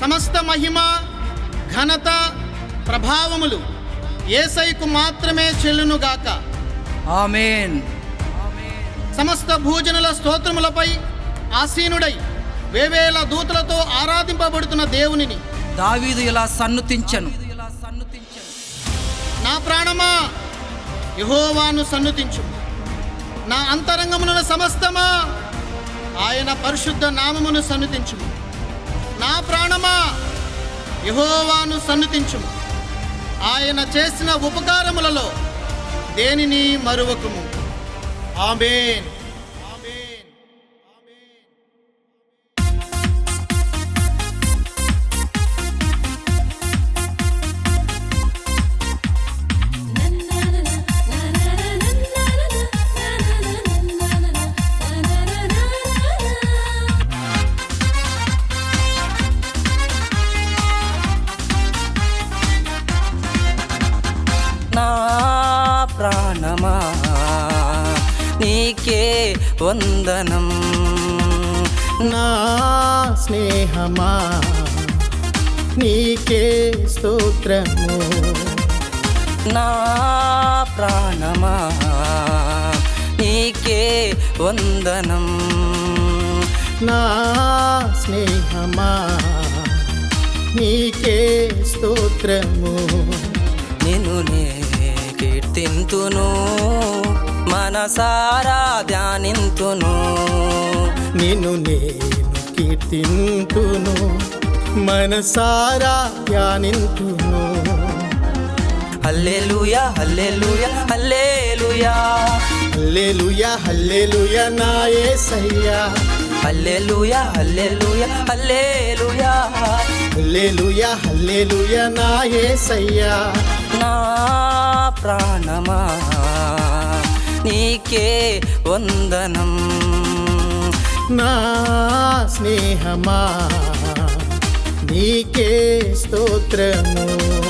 సమస్త మహిమ ఘనత ప్రభావములు ఏసైకు మాత్రమే చెల్లునుగాక. ఆమెన్. సమస్త భూజనుల స్తోత్రములపై ఆసీనుడై వేవేల దూతలతో ఆరాధింపబడుతున్న దేవునిని. దావీదు ఇలా సన్నుతించను నా ప్రాణమా? యహోవాను సన్నుతించు నా అంతరంగమున సమస్తమా? ఆయన పరిశుద్ధ నామమును సన్నుతించుము నా ప్రాణమా? యహోవాను సన్నుతించుము ఆయన చేసిన ఉపకారములలో దేనిని మరువకుము. ఆమెన్. నీకే వందనం. నా స్నేహమా? నీకే స్తోత్రము. నా ప్రాణమా? నీకే వందనం. నా స్నేహమా? నీకే స్తోత్రము. నిన్ను నే కీర్తింతును. మనసారా ధ్యానింతును. నిన్ను నేను కీర్తింతును. మనసారా ధ్యానింతును. హల్లెలూయా హల్లెలూయా హల్లెలూయా. హల్లెలూయా హల్లెలూయా నా యేసయ్యా హల్లెలూయా హల్లెలూయా హల్లెలూయా. హల్లెలూయా హల్లెలూయా నా యేసయ్యా నా ప్రాణమా. నీకే వందనం. నా స్నేహమా నీకే స్తోత్రము.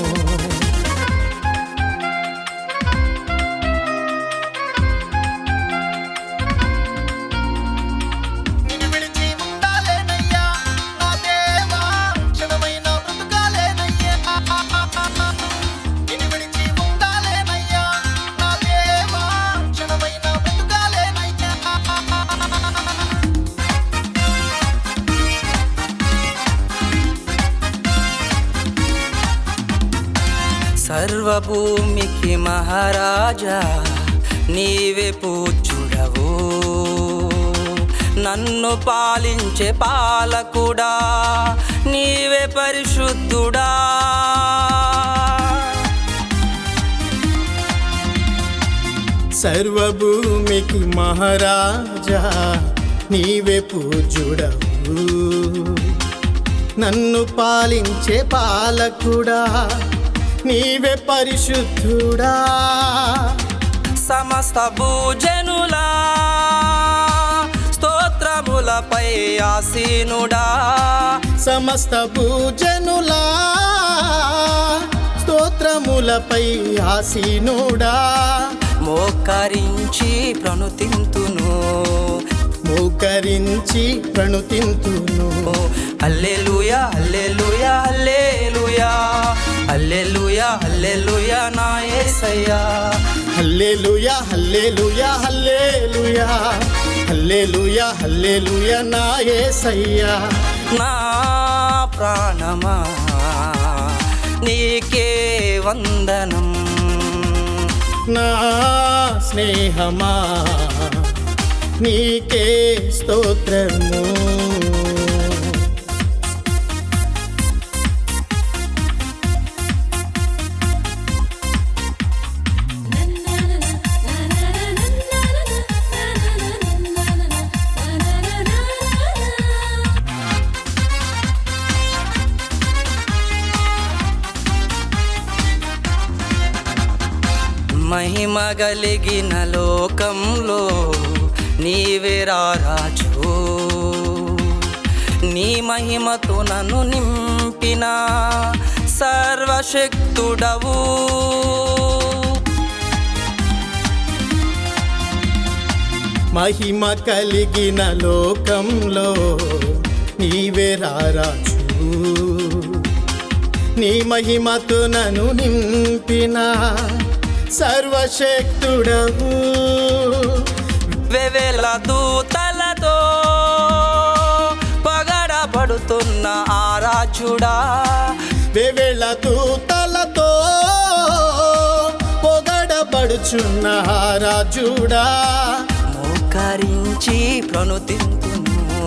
సర్వభూమికి మహారాజా నీవే పూచుడవు నన్ను పాలించే పాలకుడా నీవే పరిశుద్ధుడా. సర్వభూమికి మహారాజా నీవే పూజుడవు నన్ను పాలించే పాలకుడా నీవే పరిశుద్ధుడా. సమస్త భూజనులా స్తోత్రములపై ఆసీనుడా. సమస్త పూజనులా స్తోత్రములపై ఆసీనుడా. మోకరించి ప్రణుతింతును. మోకరించి ప్రణుతింతును. అల్లెలుయా అల్లెలుయా అల్లెలుయా అల్లెలుయా అల్లెలుయా నా యేసయ్యా హల్లెలూయా హల్లెలూయా హల్లెలూయా. హల్లెలూయా హల్లెలూయా నా యేసయ్యా నా ప్రాణమా నీకే వందనం. నా స్నేహమా నీకే స్తోత్రము. మహిమ కలిగిన లోకంలో నీవే రారాజు. నీ మహిమతో నన్ను నింపిన సర్వశక్తుడవు. మహిమ కలిగిన లోకంలో నీవే రారాజు. నీ మహిమతో నన్ను నింపినా సర్వశక్తుడవు వెవెల దూతలతో పగడబడుతున్న ఆరాజుడా వెవెళ్ళ తూతలతో పొగడబడుచున్న రాజుడా మోకరించి ప్రణుతింతును.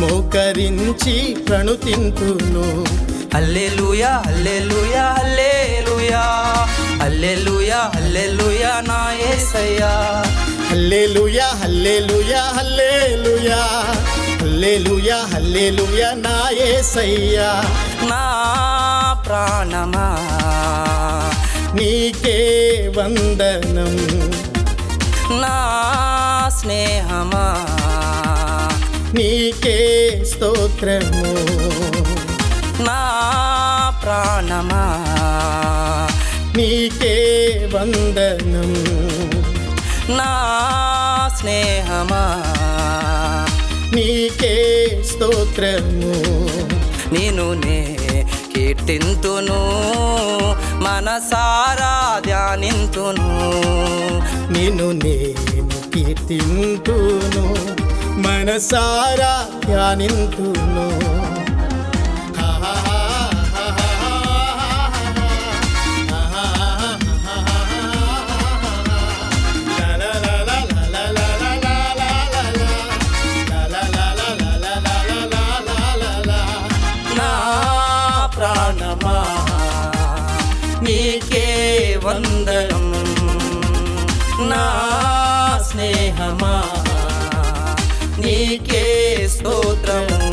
మోకరించి ప్రణుతింతును. హల్లెలూయా హల్లెలూయా హల్లెలూయా. హల్లెలూయా హల్లెలూయా నా యేసయ్యా హల్లెలూయా హల్లెలూయా హల్లెలూయా. హల్లెలూయా హల్లెలూయా నా యేసయ్యా నా ప్రాణమా. నీకే వందనం. నా స్నేహమా. నీకే స్తోత్రము. నా ప్రాణమా. నీకే వందనం. నా స్నేహమా? నీకే స్తోత్రము. నేను నే కీర్తింతును మనసారా ధ్యానింతును. నిన్ను నేను కీర్తింతును మనసారా ధ్యానింతును. హా. వందనం నా స్నేహమా నీకే స్తోత్రము